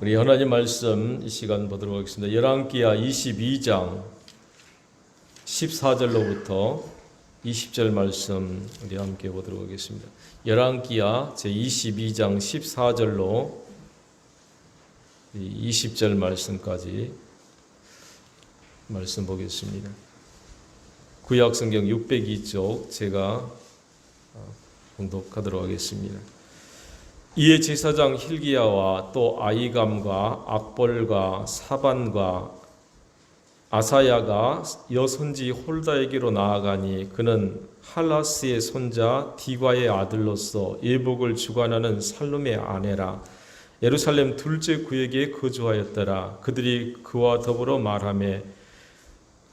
우리 하나님 말씀 이 시간 보도록 하겠습니다. 열왕기야 22장 14절로부터 20절 말씀 우리 함께 보도록 하겠습니다. 열왕기야 제 22장 14절로 20절 말씀까지 말씀 보겠습니다. 구약 성경 602쪽 제가 공독하도록 하겠습니다. 이에 제사장 힐기야와 또 아이감과 악벌과 사반과 아사야가 여선지 홀다에게로 나아가니 그는 할라스의 손자 디과의 아들로서 예복을 주관하는 살룸의 아내라. 예루살렘 둘째 구에게 거주하였더라. 그들이 그와 더불어 말하며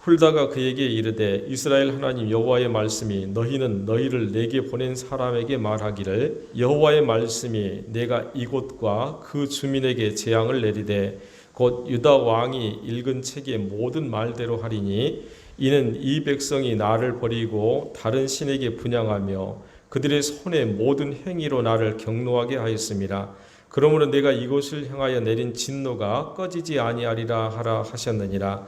훌다가 그에게 이르되 이스라엘 하나님 여호와의 말씀이 너희는 너희를 내게 보낸 사람에게 말하기를 여호와의 말씀이 내가 이곳과 그 주민에게 재앙을 내리되 곧 유다 왕이 읽은 책의 모든 말대로 하리니 이는 이 백성이 나를 버리고 다른 신에게 분양하며 그들의 손의 모든 행위로 나를 경노하게 하였습니다. 그러므로 내가 이곳을 향하여 내린 진노가 꺼지지 아니하리라 하라 하셨느니라.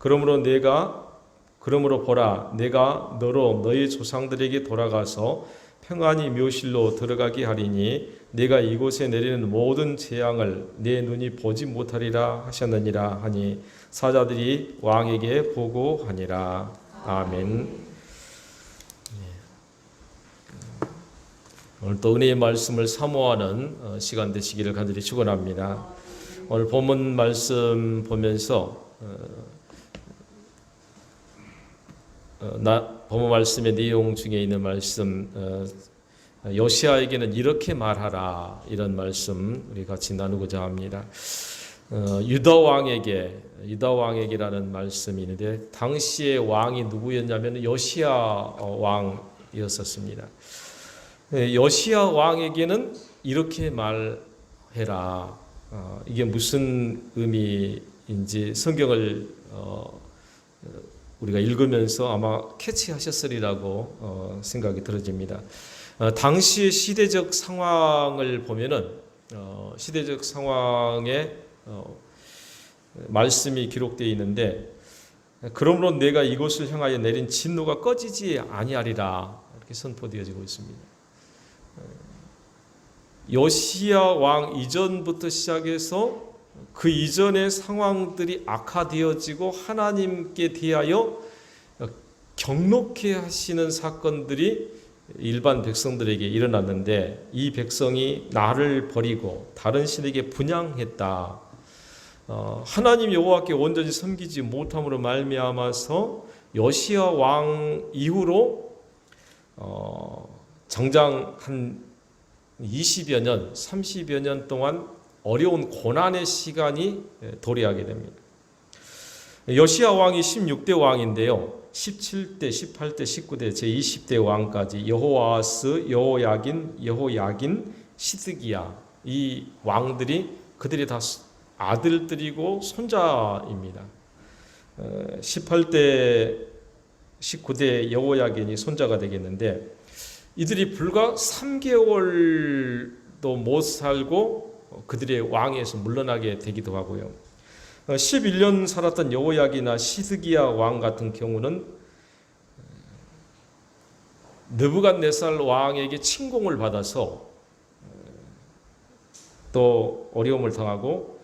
그러므로 내가 그러므로 보라 내가 너로 너희 조상들에게 돌아가서 평안히 묘실로 들어가게 하리니 내가 이곳에 내리는 모든 재앙을 내 눈이 보지 못하리라 하셨느니라 하니 사자들이 왕에게 보고하니라 아멘. 오늘 또 은혜의 말씀을 사모하는 어, 시간 되시기를 간절히 축원합니다. 오늘 본문 말씀 보면서 어, 어, 나 본문 말씀의 내용 중에 있는 말씀 어, 요시아에게는 이렇게 말하라 이런 말씀 우리 같이 나누고자 합니다. 어, 유다 왕에게 유다 왕에게라는 말씀이 있는데 당시의 왕이 누구였냐면 요시아 어, 왕이었었습니다. 예, 요시아 왕에게는 이렇게 말해라. 어, 이게 무슨 의미인지 성경을 어, 우리가 읽으면서 아마 캐치하셨으리라고 어, 생각이 들어집니다. 어, 당시의 시대적 상황을 보면은 어, 시대적 상황에 어, 말씀이 기록되어 있는데 그러므로 내가 이곳을 향하여 내린 진노가 꺼지지 아니하리라 이렇게 선포되어지고 있습니다. 어, 요시야 왕 이전부터 시작해서 그 이전의 상황들이 악화되어지고 하나님께 대하여 경록해 하시는 사건들이 일반 백성들에게 일어났는데 이 백성이 나를 버리고 다른 신에게 분양했다. 어, 하나님 여호와께 온전히 섬기지 못함으로 말미암아서 요시야 왕 이후로 어, 정장 한 20여 년, 30여 년 동안 어려운 고난의 시간이 도래하게 됩니다. 요시야 왕이 16대 왕인데요. 17대, 18대, 19대, 제20대 왕까지 여호와스, 여호야긴, 여호야긴, 시드기야 이 왕들이 그들이 다 아들들이고 손자입니다. 18대, 19대 여호야긴이 손자가 되겠는데 이들이 불과 3개월도 못 살고 그들의 왕에서 물러나게 되기도 하고요. 11년 살았던 여호야기나 시드기야 왕 같은 경우는 느부갓네살 왕에게 침공을 받아서 또 어려움을 당하고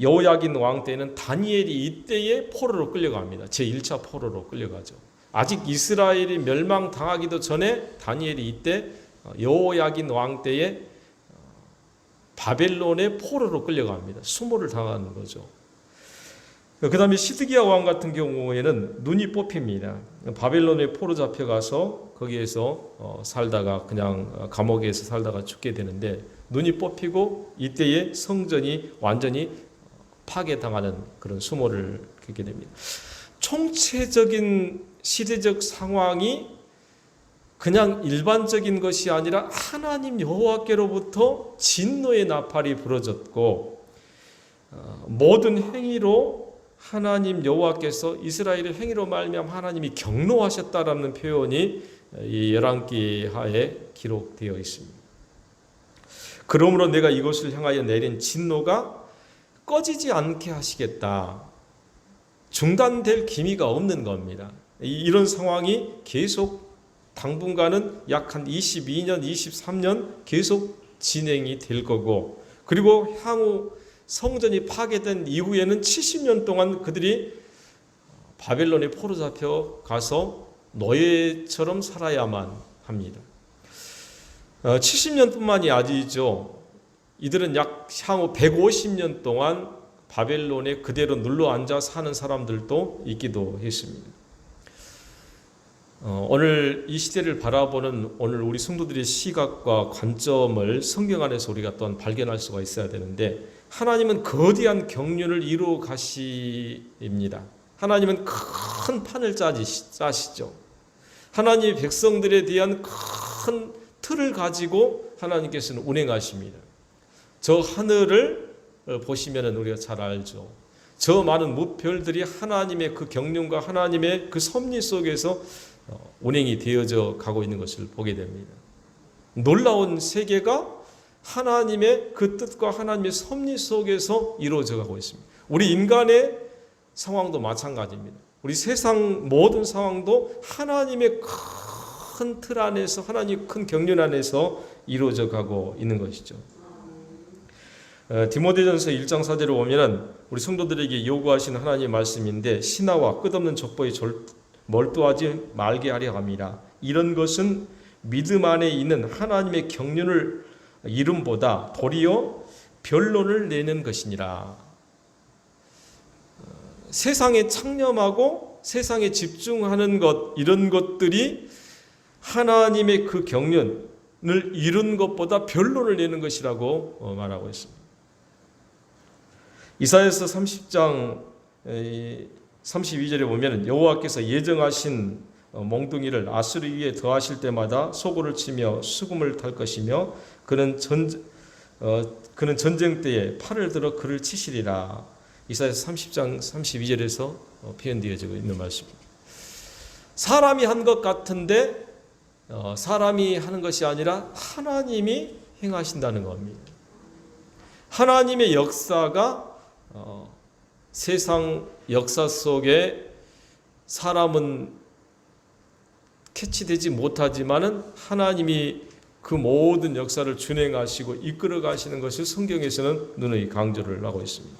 여호야긴 왕 때는 다니엘이 이때에 포로로 끌려갑니다. 제 1차 포로로 끌려가죠. 아직 이스라엘이 멸망당하기도 전에 다니엘이 이때 여호야긴 왕 때에 바벨론의 포로로 끌려갑니다. 수모를 당하는 거죠. 그 다음에 시드기야 왕 같은 경우에는 눈이 뽑힙니다. 바벨론에 포로 잡혀가서 거기에서 살다가 그냥 감옥에서 살다가 죽게 되는데 눈이 뽑히고 이때에 성전이 완전히 파괴당하는 그런 수모를 겪게 됩니다. 총체적인 시대적 상황이 그냥 일반적인 것이 아니라 하나님 여호와께로부터 진노의 나팔이 불어졌고 어, 모든 행위로 하나님 여호와께서 이스라엘의 행위로 말미암아 하나님이 경노하셨다라는 표현이 이 열왕기하에 기록되어 있습니다. 그러므로 내가 이것을 향하여 내린 진노가 꺼지지 않게 하시겠다. 중단될 기미가 없는 겁니다. 이- 이런 상황이 계속 당분간은 약 한 22년, 23년 계속 진행이 될 거고 그리고 향후 성전이 파괴된 이후에는 70년 동안 그들이 바벨론에 포로 잡혀 가서 노예처럼 살아야만 합니다. 어, 70년뿐만이 아니죠. 이들은 약 향후 150년 동안 바벨론에 그대로 눌러 앉아 사는 사람들도 있기도 했습니다. 어, 오늘 이 시대를 바라보는 오늘 우리 성도들의 시각과 관점을 성경 안에서 우리가 또한 발견할 수가 있어야 되는데 하나님은 거대한 경륜을 이루어 가시입니다. 하나님은 큰 판을 짜시죠. 하나님 백성들에 대한 큰 틀을 가지고 하나님께서는 운행하십니다. 저 하늘을 어, 보시면 우리가 잘 알죠. 저 많은 무별들이 하나님의 그 경륜과 하나님의 그 섭리 속에서 어, 운행이 되어져 가고 있는 것을 보게 됩니다. 놀라운 세계가 하나님의 그 뜻과 하나님의 섭리 속에서 이루어져 가고 있습니다. 우리 인간의 상황도 마찬가지입니다. 우리 세상 모든 상황도 하나님의 큰 틀 안에서 하나님 큰 경륜 안에서 이루어져 가고 있는 것이죠. 어, 디모데전서 1장 4절을 보면은 우리 성도들에게 요구하신 하나님의 말씀인데 신하와 끝없는 족보에 절, 몰두하지 말게 하려 합니다. 이런 것은 믿음 안에 있는 하나님의 경륜을 이름보다 도리어 변론을 내는 것이니라. 어, 세상에 창념하고 세상에 집중하는 것 이런 것들이 하나님의 그 경륜을 이룬 것보다 변론을 내는 것이라고 어, 말하고 있습니다. 이사야서 30장 32절에 보면 여호와께서 예정하신 어, 몽둥이를 아수르 위에 더하실 때마다 소고를 치며 수금을 탈 것이며 그는 전 어, 그는 전쟁 때에 팔을 들어 그를 치시리라. 이사야서 30장 32절에서 어, 표현되어지고 있는 말씀입니다. 사람이 한 것 같은데 어, 사람이 하는 것이 아니라 하나님이 행하신다는 겁니다. 하나님의 역사가 어, 세상 역사 속에 사람은 캐치되지 못하지만은 하나님이 그 모든 역사를 준행하시고 이끌어 가시는 것을 성경에서는 누누이 강조를 하고 있습니다.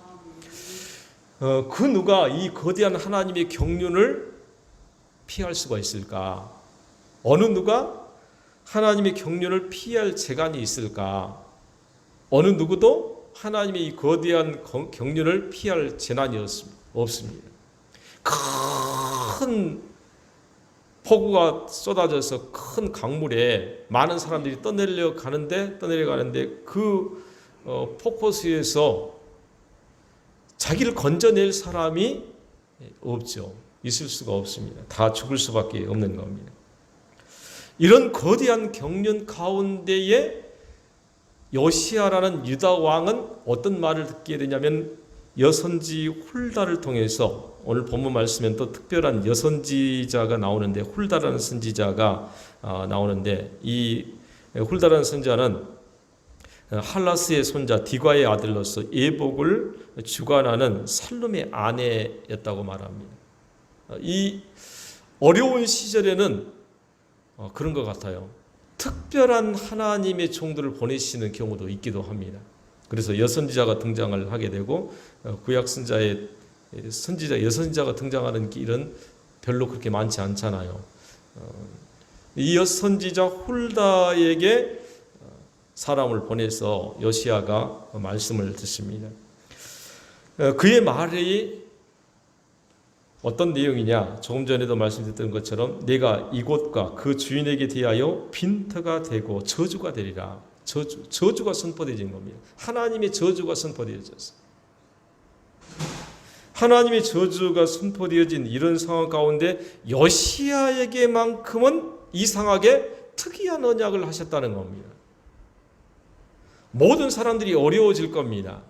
어, 그 누가 이 거대한 하나님의 경륜을 피할 수가 있을까? 어느 누가 하나님의 경륜을 피할 재간이 있을까? 어느 누구도 하나님의 이 거대한 경- 경륜을 피할 재난이 없습니다. 큰 폭우가 쏟아져서 큰 강물에 많은 사람들이 떠내려 가는데 떠내려 가는데 그 어, 폭포수에서 자기를 건져낼 사람이 없죠. 있을 수가 없습니다. 다 죽을 수밖에 없는 겁니다. 이런 거대한 경륜 가운데에 요시아라는 유다 왕은 어떤 말을 듣게 되냐면 여선지 훌다를 통해서 오늘 본문 말씀엔 또 특별한 여선지자가 나오는데 훌다라는 선지자가 아, 나오는데 이 훌다라는 선지자는 할라스의 손자 디과의 아들로서 예복을 주관하는 살룸의 아내였다고 말합니다. 이 어려운 시절에는 어, 그런 것 같아요. 특별한 하나님의 종들을 보내시는 경우도 있기도 합니다. 그래서 여선지자가 등장을 하게 되고 어, 구약 선자의 선지자 여선지자가 등장하는 길은 별로 그렇게 많지 않잖아요. 어, 이 여선지자 훌다에게 어, 사람을 보내서 요시아가 말씀을 듣습니다. 어, 그의 말이 어떤 내용이냐? 조금 전에도 말씀드렸던 것처럼 내가 이곳과 그 주인에게 대하여 빈터가 되고 저주가 되리라. 저주, 저주가 선포되어진 겁니다. 하나님의 저주가 선포되어졌어요. 하나님의 저주가 선포되어진 이런 상황 가운데 여시아에게만큼은 이상하게 특이한 언약을 하셨다는 겁니다. 모든 사람들이 어려워질 겁니다.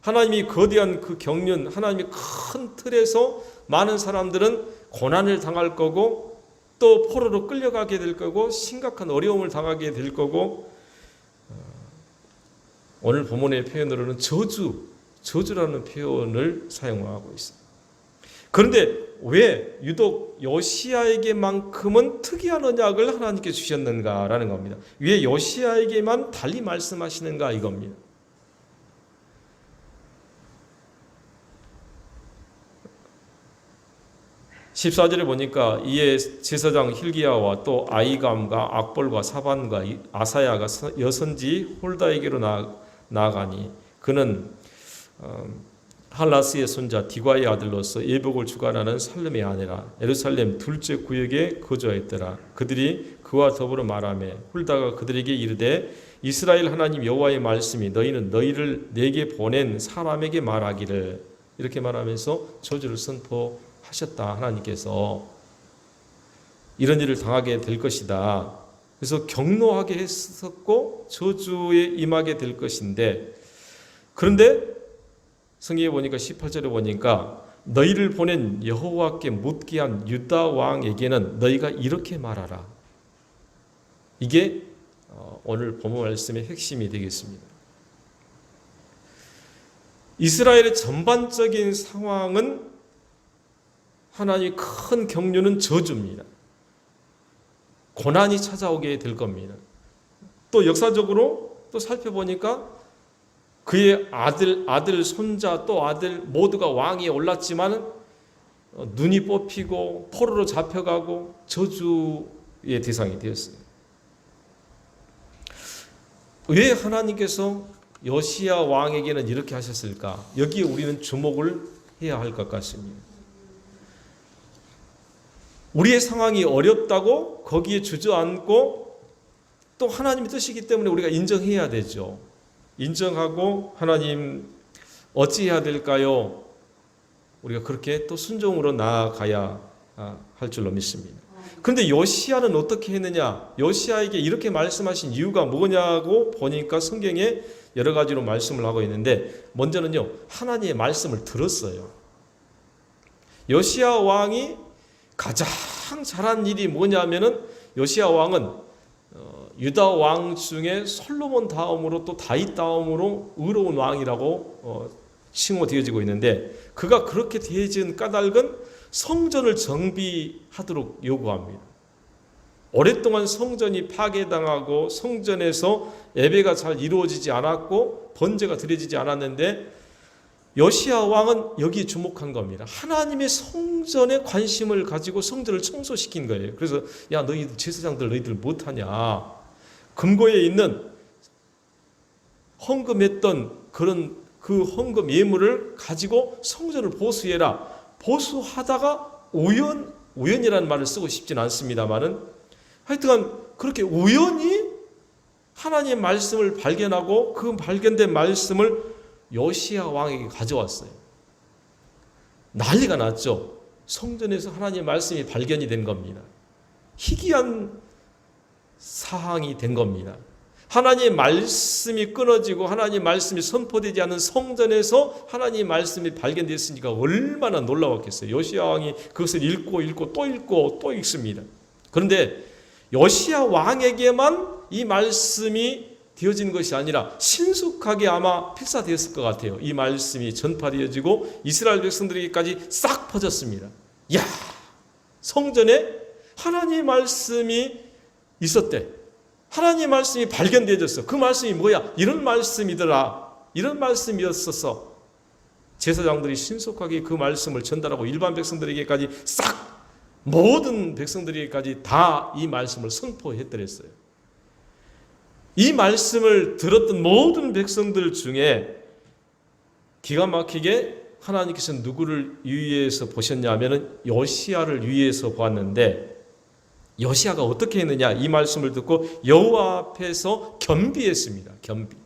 하나님이 거대한 그 경륜, 하나님의 큰 틀에서 많은 사람들은 고난을 당할 거고 또 포로로 끌려가게 될 거고 심각한 어려움을 당하게 될 거고 어, 오늘 본문의 표현으로는 저주, 저주라는 표현을 사용하고 있습니다. 그런데 왜 유독 여시아에게만큼은 특이한 언약을 하나님께 주셨는가라는 겁니다. 왜 여시아에게만 달리 말씀하시는가 이겁니다. 14절에 보니까 이에 제사장 힐기야와 또 아이감과 악볼과 사반과 아사야가 여선지 홀다에게로 나, 나가니 그는 어, 할라스의 손자 디과의 아들로서 예복을 주관하는 살렘의 아내라. 예루살렘 둘째 구역에 거주하였더라. 그들이 그와 더불어 말하며 홀다가 그들에게 이르되 이스라엘 하나님 여호와의 말씀이 너희는 너희를 내게 보낸 사람에게 말하기를. 이렇게 말하면서 저주를 선포 하셨다 하나님께서 이런 일을 당하게 될 것이다 그래서 경노하게 했었고 저주에 임하게 될 것인데 그런데 성경에 보니까 18절에 보니까 너희를 보낸 여호와께 묻게 한 유다 왕에게는 너희가 이렇게 말하라. 이게 어, 오늘 본문 말씀의 핵심이 되겠습니다. 이스라엘의 전반적인 상황은 하나님의 큰 경륜은 저주입니다. 고난이 찾아오게 될 겁니다. 또 역사적으로 또 살펴보니까 그의 아들, 아들, 손자 또 아들 모두가 왕위에 올랐지만 어, 눈이 뽑히고 포로로 잡혀가고 저주의 대상이 되었어요. 왜 하나님께서 여시야 왕에게는 이렇게 하셨을까? 여기에 우리는 주목을 해야 할 것 같습니다. 우리의 상황이 어렵다고 거기에 주저앉고 또 하나님의 뜻이기 때문에 우리가 인정해야 되죠. 인정하고 하나님 어찌해야 될까요? 우리가 그렇게 또 순종으로 나아가야 아, 할 줄로 믿습니다. 근데 요시아는 어떻게 했느냐? 요시아에게 이렇게 말씀하신 이유가 뭐냐고 보니까 성경에 여러 가지로 말씀을 하고 있는데 먼저는요. 하나님의 말씀을 들었어요. 요시아 왕이 가장 잘한 일이 뭐냐면은 요시아 왕은 유다 왕 중에 솔로몬 다음으로 또 다윗 다음으로 의로운 왕이라고 어, 칭호되어지고 있는데 그가 그렇게 되어진 까닭은 성전을 정비하도록 요구합니다. 오랫동안 성전이 파괴당하고 성전에서 예배가 잘 이루어지지 않았고 번제가 드려지지 않았는데 여시아 왕은 여기에 주목한 겁니다. 하나님의 성전에 관심을 가지고 성전을 청소시킨 거예요. 그래서 야 너희 제사장들 너희들 못하냐? 금고에 있는 헌금했던 그런 그 헌금 예물을 가지고 성전을 보수해라. 보수하다가 우연 우연이라는 말을 쓰고 싶진 않습니다만은 하여튼간 그렇게 우연히 하나님의 말씀을 발견하고 그 발견된 말씀을 요시아 왕에게 가져왔어요. 난리가 났죠. 성전에서 하나님의 말씀이 발견이 된 겁니다. 희귀한 사항이 된 겁니다. 하나님의 말씀이 끊어지고 하나님의 말씀이 선포되지 않은 성전에서 하나님의 말씀이 발견됐으니까 얼마나 놀라웠겠어요. 요시아 왕이 그것을 읽고 읽고 또 읽고 또 읽습니다. 그런데 요시아 왕에게만 이 말씀이 되어진 것이 아니라 신속하게 아마 필사되었을 것 같아요. 이 말씀이 전파되어지고 이스라엘 백성들에게까지 싹 퍼졌습니다. 야, 성전에 하나님의 말씀이 있었대. 하나님의 말씀이 발견되어졌어. 그 말씀이 뭐야? 이런 말씀이더라. 이런 말씀이었었어. 제사장들이 신속하게 그 말씀을 전달하고 일반 백성들에게까지 싹 모든 백성들에게까지 다 이 말씀을 선포했더랬어요. 이 말씀을 들었던 모든 백성들 중에 기가 막히게 하나님께서 누구를 유의해서 보셨냐면은 요시아를 유의해서 보았는데 여시아가 어떻게 했느냐 이 말씀을 듣고 여호와 앞에서 겸비했습니다. 겸비.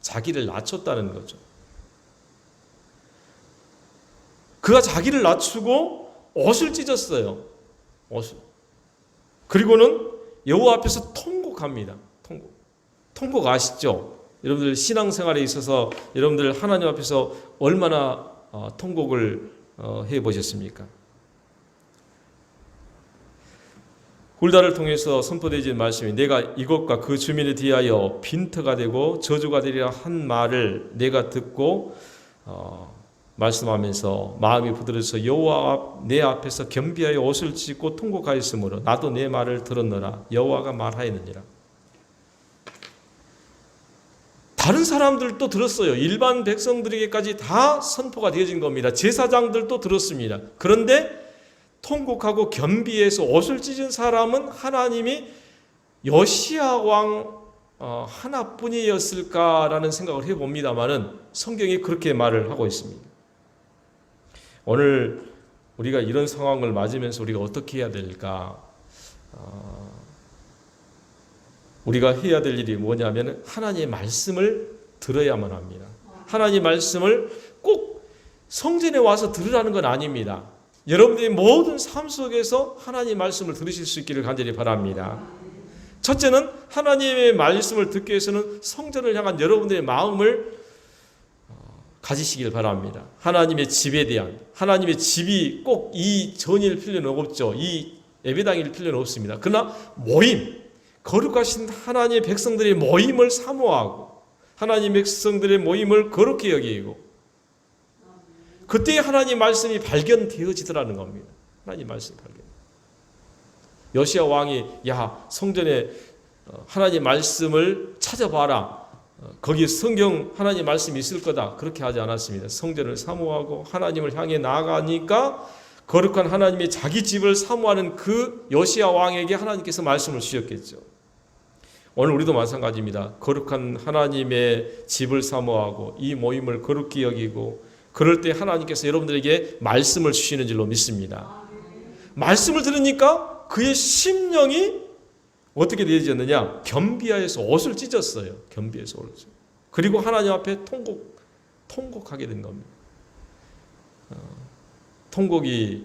자기를 낮췄다는 거죠. 그가 자기를 낮추고 옷을 찢었어요. 옷을. 그리고는 여호와 앞에서 통곡합니다. 통곡. 통곡 아시죠? 여러분들 신앙생활에 있어서 여러분들 하나님 앞에서 얼마나 어, 통곡을 어, 해 보셨습니까? 굴다를 통해서 선포되어진 말씀이 내가 이것과 그 주민에 대하여 빈터가 되고 저주가 되리라 한 말을 내가 듣고 어, 말씀하면서 마음이 부드러워서 여호와 앞, 내 앞에서 겸비하여 옷을 찢고 통곡하였으므로 나도 내 말을 들었노라 여호와가 말하였느니라 다른 사람들도 들었어요. 일반 백성들에게까지 다 선포가 되어진 겁니다. 제사장들도 들었습니다. 그런데 통곡하고 겸비해서 옷을 찢은 사람은 하나님이 여시아 왕 어, 하나뿐이었을까라는 생각을 해봅니다만은 성경이 그렇게 말을 하고 있습니다. 오늘 우리가 이런 상황을 맞으면서 우리가 어떻게 해야 될까? 어, 우리가 해야 될 일이 뭐냐면 하나님의 말씀을 들어야만 합니다. 하나님의 말씀을 꼭 성전에 와서 들으라는 건 아닙니다. 여러분들의 모든 삶 속에서 하나님의 말씀을 들으실 수 있기를 간절히 바랍니다. 첫째는 하나님의 말씀을 듣기 위해서는 성전을 향한 여러분들의 마음을 어, 가지시길 바랍니다. 하나님의 집에 대한 하나님의 집이 꼭 이 전일 필요는 없죠. 이 예배당일 필요는 없습니다. 그러나 모임 거룩하신 하나님의 백성들의 모임을 사모하고 하나님의 백성들의 모임을 거룩히 여기고 그때 하나님 말씀이 발견되어지더라는 겁니다. 하나님 말씀 발견. 여시아 왕이 야 성전에 어, 하나님 말씀을 찾아봐라. 어, 거기 성경 하나님 말씀이 있을 거다. 그렇게 하지 않았습니다. 성전을 사모하고 하나님을 향해 나아가니까 거룩한 하나님의 자기 집을 사모하는 그 여시아 왕에게 하나님께서 말씀을 주셨겠죠. 오늘 우리도 마찬가지입니다. 거룩한 하나님의 집을 사모하고 이 모임을 거룩히 여기고 그럴 때 하나님께서 여러분들에게 말씀을 주시는 줄로 믿습니다. 말씀을 들으니까 그의 심령이 어떻게 되어졌느냐? 겸비하여서 옷을 찢었어요. 겸비해서 옷을. 그리고 하나님 앞에 통곡 통곡하게 된 겁니다. 어, 통곡이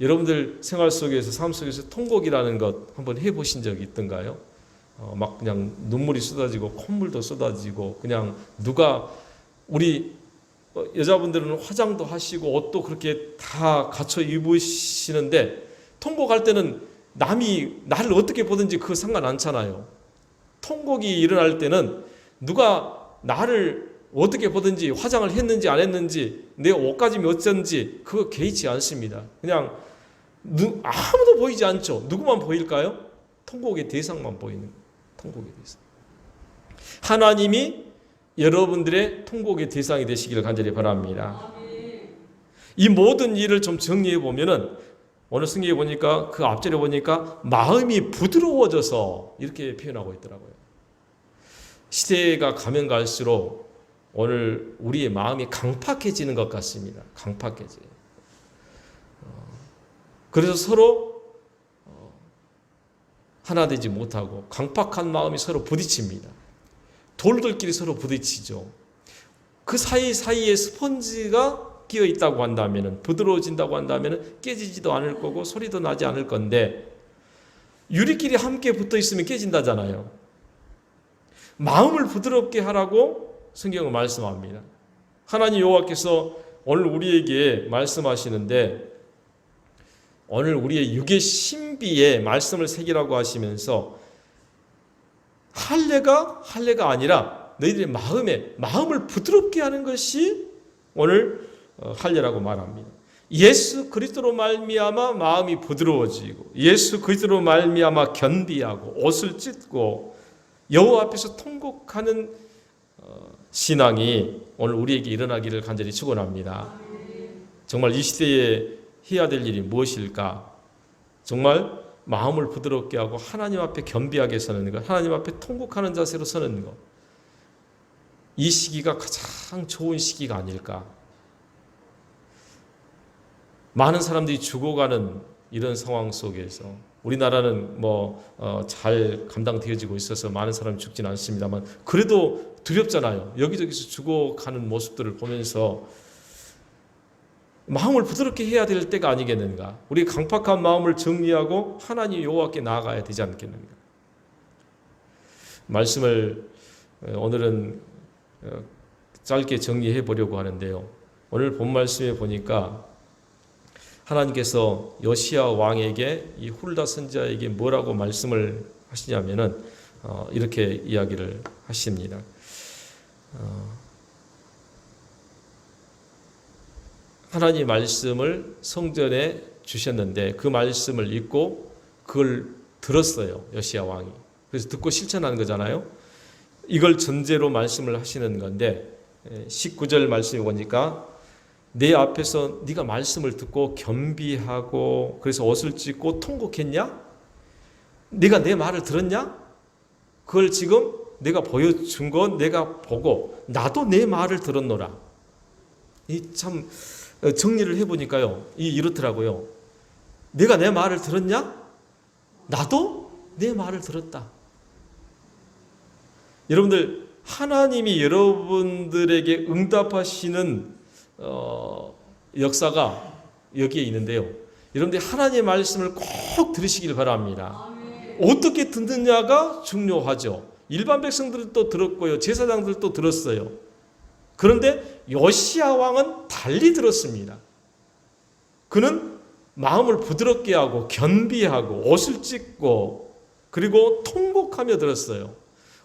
여러분들 생활 속에서 삶 속에서 통곡이라는 것 한번 해보신 적이 있던가요? 어, 막 그냥 눈물이 쏟아지고 콧물도 쏟아지고 그냥 누가 우리 어, 여자분들은 화장도 하시고 옷도 그렇게 다 갖춰 입으시는데 통곡할 때는 남이 나를 어떻게 보든지 그거 상관 않잖아요. 통곡이 일어날 때는 누가 나를 어떻게 보든지 화장을 했는지 안 했는지 내 옷가짐이 어쩐지 그거 개의치 않습니다. 그냥 누, 아무도 보이지 않죠. 누구만 보일까요? 통곡의 대상만 보이는 통곡의 대상. 하나님이 여러분들의 통곡의 대상이 되시기를 간절히 바랍니다. 이 모든 일을 좀 정리해 보면은 오늘 승리해 보니까 그 앞절에 보니까 마음이 부드러워져서 이렇게 표현하고 있더라고요. 시대가 가면 갈수록 오늘 우리의 마음이 강팍해지는 것 같습니다. 강팍해져. 그래서 서로 어, 하나 되지 못하고 강팍한 마음이 서로 부딪힙니다. 돌들끼리 서로 부딪히죠. 그 사이 사이에 스펀지가 끼어 있다고 한다면 부드러워진다고 한다면 깨지지도 않을 거고 소리도 나지 않을 건데 유리끼리 함께 붙어 있으면 깨진다잖아요. 마음을 부드럽게 하라고 성경은 말씀합니다. 하나님 여호와께서 오늘 우리에게 말씀하시는데 오늘 우리의 육의 신비에 말씀을 새기라고 하시면서 할례가 할례가 아니라 너희들의 마음에 마음을 부드럽게 하는 것이 오늘 어, 할례라고 말합니다. 예수 그리스도로 말미암아 마음이 부드러워지고 예수 그리스도로 말미암아 견디하고 옷을 찢고 여호와 앞에서 통곡하는 어, 신앙이 오늘 우리에게 일어나기를 간절히 축원합니다. 정말 이 시대에 해야 될 일이 무엇일까? 정말 마음을 부드럽게 하고 하나님 앞에 겸비하게 서는 것, 하나님 앞에 통곡하는 자세로 서는 것. 이 시기가 가장 좋은 시기가 아닐까? 많은 사람들이 죽어가는 이런 상황 속에서 우리나라는 뭐잘 감당되어지고 있어서 많은 사람이 죽지는 않습니다만 그래도 두렵잖아요. 여기저기서 죽어가는 모습들을 보면서 마음을 부드럽게 해야 될 때가 아니겠는가? 우리 강팍한 마음을 정리하고 하나님 여호와께 나아가야 되지 않겠는가? 말씀을 어, 오늘은 어, 짧게 정리해 보려고 하는데요. 오늘 본 말씀에 보니까 하나님께서 여시아 왕에게 이 훌다 선자에게 뭐라고 말씀을 하시냐면은 어, 이렇게 이야기를 하십니다. 하나님 말씀을 성전에 주셨는데 그 말씀을 읽고 그걸 들었어요 여시아 왕이. 그래서 듣고 실천하는 거잖아요. 이걸 전제로 말씀을 하시는 건데 19절 말씀에 보니까 내 앞에서 네가 말씀을 듣고 겸비하고 그래서 옷을 찢고 통곡했냐? 네가 내 말을 들었냐? 그걸 지금 내가 보여준 건 내가 보고 나도 내 말을 들었노라. 이 참 정리를 해보니까요. 이 이렇더라고요. 내가 내 말을 들었냐? 나도 내 말을 들었다. 여러분들 하나님이 여러분들에게 응답하시는 어, 역사가 여기에 있는데요. 여러분들이 하나님의 말씀을 꼭 들으시길 바랍니다. 어떻게 듣느냐가 중요하죠. 일반 백성들도 들었고요. 제사장들도 들었어요. 그런데 요시야 왕은 달리 들었습니다. 그는 마음을 부드럽게 하고 견비하고 옷을 찢고 그리고 통곡하며 들었어요.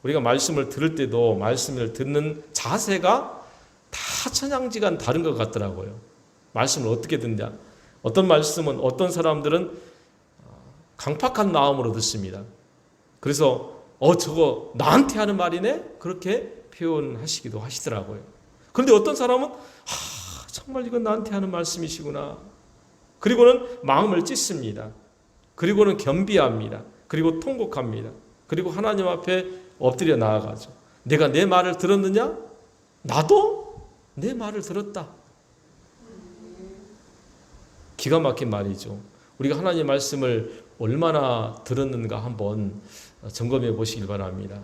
우리가 말씀을 들을 때도 말씀을 듣는 자세가 다 천양지간 다른 것 같더라고요. 말씀을 어떻게 듣냐? 어떤 말씀은 어떤 사람들은 강팍한 마음으로 듣습니다. 그래서 어 저거 나한테 하는 말이네 그렇게 표현하시기도 하시더라고요. 그런데 어떤 사람은 아, 정말 이건 나한테 하는 말씀이시구나. 그리고는 마음을 찢습니다. 그리고는 겸비합니다. 그리고 통곡합니다. 그리고 하나님 앞에 엎드려 나아가죠. 내가 내 말을 들었느냐? 나도 내 말을 들었다. 기가 막힌 말이죠. 우리가 하나님 말씀을 얼마나 들었는가 한번 점검해 보시길 바랍니다.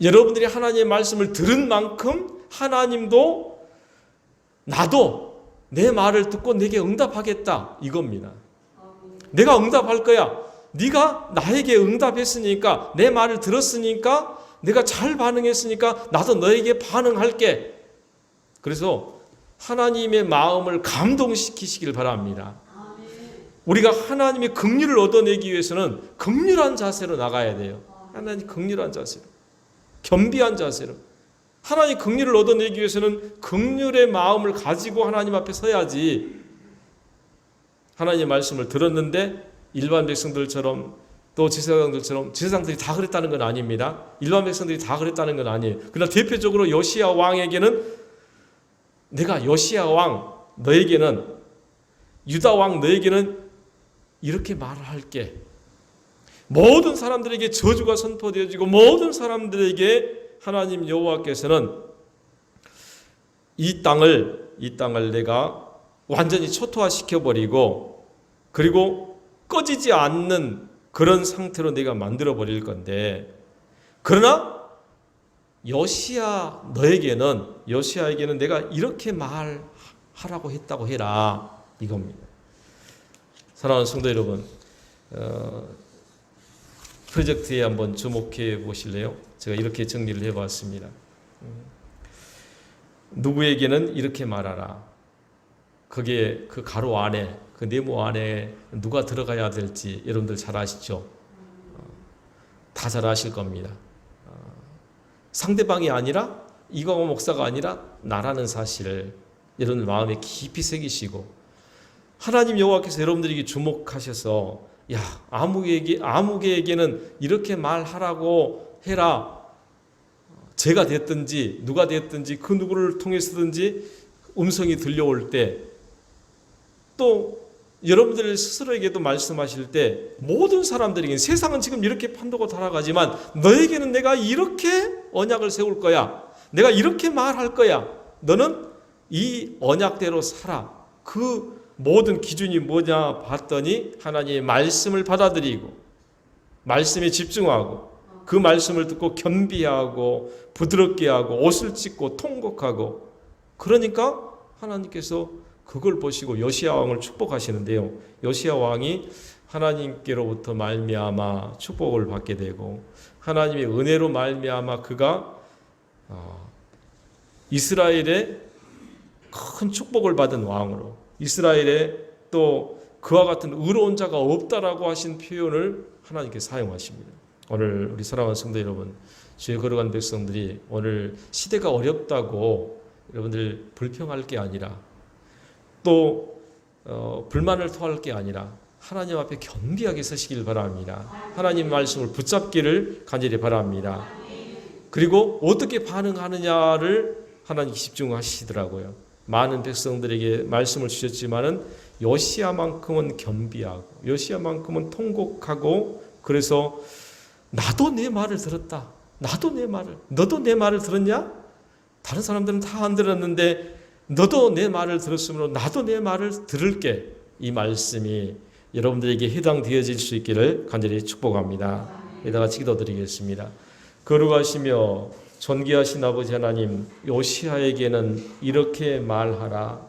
여러분들이 하나님의 말씀을 들은 만큼 하나님도 나도 내 말을 듣고 내게 응답하겠다 이겁니다. 내가 응답할 거야. 네가 나에게 응답했으니까 내 말을 들었으니까 내가 잘 반응했으니까 나도 너에게 반응할게. 그래서 하나님의 마음을 감동시키시길 바랍니다. 우리가 하나님의 긍휼을 얻어내기 위해서는 긍휼한 자세로 나가야 돼요. 하나님 긍휼한 자세로. 겸비한 자세로. 하나님 긍휼을 얻어내기 위해서는 긍휼의 마음을 가지고 하나님 앞에 서야지. 하나님의 말씀을 들었는데 일반 백성들처럼 또 제사장들처럼 제사장들이 다 그랬다는 건 아닙니다. 일반 백성들이 다 그랬다는 건 아니에요. 그러나 대표적으로 요시야 왕에게는 내가 요시야 왕 너에게는 유다 왕 너에게는 이렇게 말할게. 모든 사람들에게 저주가 선포되어지고 모든 사람들에게 하나님 여호와께서는 이 땅을 이 땅을 내가 완전히 초토화시켜 버리고 그리고 꺼지지 않는 그런 상태로 내가 만들어 버릴 건데 그러나 여시야 너에게는 여시야에게는 내가 이렇게 말하라고 했다고 해라 이겁니다. 사랑하는 성도 여러분, 어, 프로젝트에 한번 주목해 보실래요? 제가 이렇게 정리를 해봤습니다. 음, 누구에게는 이렇게 말하라. 그게 그 가로 안에 그 네모 안에 누가 들어가야 될지 여러분들 잘 아시죠? 어, 다잘 아실 겁니다. 어, 상대방이 아니라 이광호 목사가 아니라 나라는 사실을 여러분 마음에 깊이 새기시고 하나님 여호와께서 여러분들에게 주목하셔서 야 아무에게 아무개에게는 이렇게 말하라고 해라. 제가 됐든지 누가 됐든지 그 누구를 통해서든지 음성이 들려올 때 또 여러분들 스스로에게도 말씀하실 때 모든 사람들에게 세상은 지금 이렇게 판도고 달아가지만 너에게는 내가 이렇게 언약을 세울 거야. 내가 이렇게 말할 거야. 너는 이 언약대로 살아. 그 모든 기준이 뭐냐 봤더니 하나님의 말씀을 받아들이고 말씀에 집중하고 그 말씀을 듣고 겸비하고 부드럽게 하고 옷을 찢고 통곡하고 그러니까 하나님께서 그걸 보시고 요시야 왕을 축복하시는데요. 요시야 왕이 하나님께로부터 말미암아 축복을 받게 되고 하나님의 은혜로 말미암아 그가 어, 이스라엘의 큰 축복을 받은 왕으로 이스라엘에 또 그와 같은 의로운 자가 없다라고 하신 표현을 하나님께 사용하십니다. 오늘 우리 사랑하는 성도 여러분, 주의 걸어간 백성들이 오늘 시대가 어렵다고 여러분들 불평할 게 아니라 또 어, 불만을 토할 게 아니라 하나님 앞에 겸비하게 서시길 바랍니다. 하나님 말씀을 붙잡기를 간절히 바랍니다. 그리고 어떻게 반응하느냐를 하나님께 집중하시더라고요. 많은 백성들에게 말씀을 주셨지만은 요시야만큼은 겸비하고 요시야만큼은 통곡하고 그래서 나도 내 말을 들었다. 나도 내 말을 너도 내 말을 들었냐? 다른 사람들은 다 안 들었는데 너도 내 말을 들었으므로 나도 내 말을 들을게. 이 말씀이 여러분들에게 해당되어질 수 있기를 간절히 축복합니다. 이따 같이 기도드리겠습니다. 걸어가시며 존귀하신 아버지 하나님 요시아에게는 이렇게 말하라.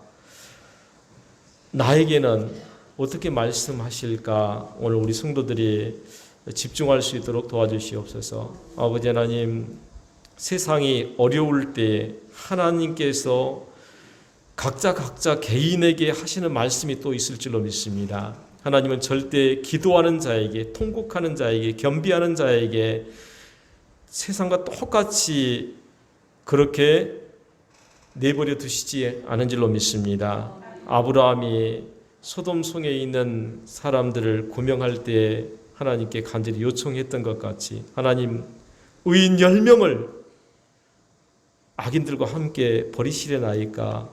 나에게는 어떻게 말씀하실까? 오늘 우리 성도들이 집중할 수 있도록 도와주시옵소서. 아버지 하나님 세상이 어려울 때 하나님께서 각자 각자 개인에게 하시는 말씀이 또 있을 줄로 믿습니다. 하나님은 절대 기도하는 자에게 통곡하는 자에게 겸비하는 자에게 세상과 똑같이 그렇게 내버려 두시지 않은 줄로 믿습니다. 아브라함이 소돔 성에 있는 사람들을 고명할 때 하나님께 간절히 요청했던 것 같이 하나님 의인 10명을 악인들과 함께 버리시려나이까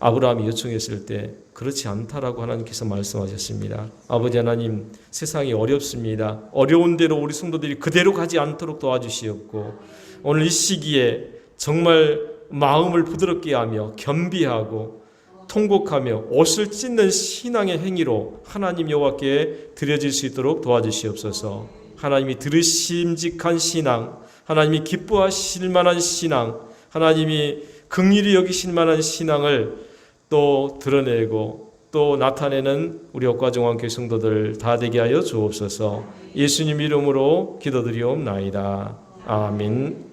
아브라함이 요청했을 때 그렇지 않다라고 하나님께서 말씀하셨습니다. 아버지 하나님 세상이 어렵습니다. 어려운 대로 우리 성도들이 그대로 가지 않도록 도와주시옵고 오늘 이 시기에 정말 마음을 부드럽게 하며 겸비하고 통곡하며 옷을 찢는 신앙의 행위로 하나님 여호와께 드려질 수 있도록 도와주시옵소서. 하나님이 들으심직한 신앙, 하나님이 기뻐하실 만한 신앙, 하나님이 긍휼히 여기실 만한 신앙을 또 드러내고 또 나타내는 우리 옥과정왕교회 성도들 다 되게 하여 주옵소서. 예수님 이름으로 기도드리옵나이다. 아멘.